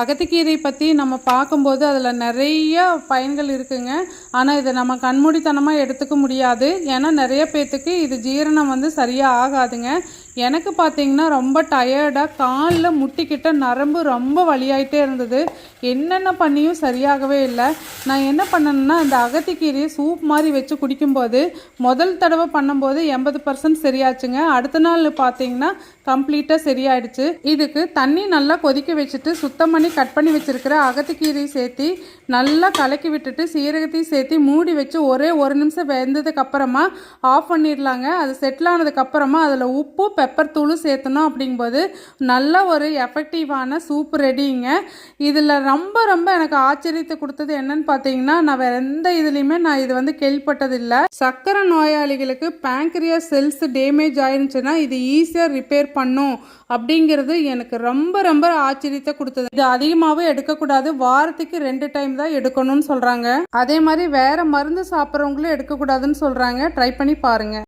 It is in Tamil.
அகத்திக்கீரை பற்றி நம்ம பார்க்கும்போது அதில் நிறைய பயன்கள் இருக்குங்க. ஆனால் இதை நம்ம கண்மூடித்தனமாக எடுத்துக்க முடியாது. ஏன்னா நிறைய பேர்த்துக்கு இது ஜீரணம் வந்து சரியாக ஆகாதுங்க. எனக்கு பார்த்தீங்கன்னா ரொம்ப டயர்டாக காலில் முட்டிக்கிட்ட நரம்பு ரொம்ப வலியாயிட்டே இருந்தது. என்னென்ன பண்ணியும் சரியாகவே இல்லை. நான் என்ன பண்ணேன்னா அந்த அகத்திக்கீரையை சூப் மாதிரி வச்சு குடிக்கும்போது முதல் தடவை பண்ணும்போது எண்பது பர்சன்ட் சரியாச்சுங்க. அடுத்த நாள் பார்த்தீங்கன்னா கம்ப்ளீட்டாக சரியாயிடுச்சு. இதுக்கு தண்ணி நல்லா கொதிக்க வச்சுட்டு சுத்தம் பண்ணி கட் பண்ணி வச்சுருக்கிற அகத்திக்கீரையை சேர்த்து நல்லா கலக்கி விட்டுட்டு சீரகத்தையும் சேர்த்து மூடி வச்சு ஒரே ஒரு நிமிஷம் வெந்ததுக்கப்புறமா ஆஃப் பண்ணிடலாங்க அது செட்டில் ஆனதுக்கப்புறமா அதில் உப்பு பெப்பர் தூளும் சேர்த்தணும் அப்படிங்கும்போது நல்ல ஒரு எஃபெக்டிவான சூப் ரெடிங்க இதில் ரொம்ப ரொம்ப எனக்கு ஆச்சரியத்தை கொடுத்தது என்னன்னு பார்த்தீங்கன்னா நான் வேற எந்த இதுலேயுமே நான் இது வந்து கேள்விப்பட்டதில்லை. சக்கரை நோயாளிகளுக்கு பேங்க்ரியா செல்ஸ் டேமேஜ் ஆயிருந்துச்சுன்னா இது ஈஸியாக ரிப்பேர் பண்ணும் அப்படிங்கிறது எனக்கு ரொம்ப ரொம்ப ஆச்சரியத்தை கொடுத்தது. இது அதிகமாகவும் எடுக்கக்கூடாது. வாரத்துக்கு ரெண்டு டைம் தான் எடுக்கணும்னு சொல்கிறாங்க அதே மாதிரி வேற மருந்து சாப்பிட்றவங்களும் எடுக்கக்கூடாதுன்னு சொல்கிறாங்க ட்ரை பண்ணி பாருங்கள்